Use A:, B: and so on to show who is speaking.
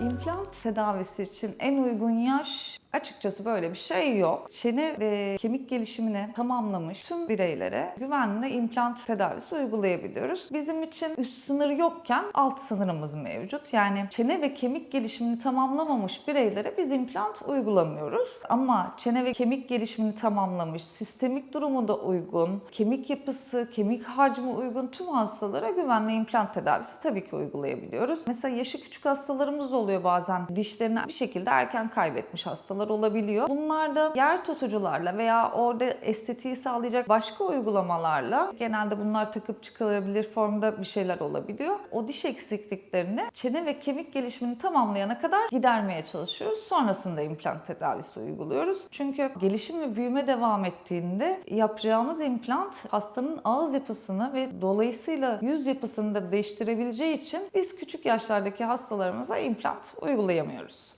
A: İmplant tedavisi için en uygun yaş açıkçası böyle bir şey yok. Çene ve kemik gelişimini tamamlamış tüm bireylere güvenli implant tedavisi uygulayabiliyoruz. Bizim için üst sınır yokken alt sınırımız mevcut. Yani çene ve kemik gelişimini tamamlamamış bireylere biz implant uygulamıyoruz. Ama çene ve kemik gelişimini tamamlamış, sistemik durumu da uygun, kemik yapısı, kemik hacmi uygun tüm hastalara güvenli implant tedavisi tabii ki uygulayabiliyoruz. Mesela yaşı küçük hastalarımız oluyor bazen. Dişlerini bir şekilde erken kaybetmiş hastalar olabiliyor. Bunlar da yer tutucularla veya orada estetiği sağlayacak başka uygulamalarla genelde bunlar takıp çıkarabilir formda bir şeyler olabiliyor. O diş eksikliklerini çene ve kemik gelişimini tamamlayana kadar gidermeye çalışıyoruz. Sonrasında implant tedavisi uyguluyoruz. Çünkü gelişim ve büyüme devam ettiğinde yapacağımız implant hastanın ağız yapısını ve dolayısıyla yüz yapısını da değiştirebileceği için biz küçük yaşlardaki hastalarımıza implant uygulayamıyoruz.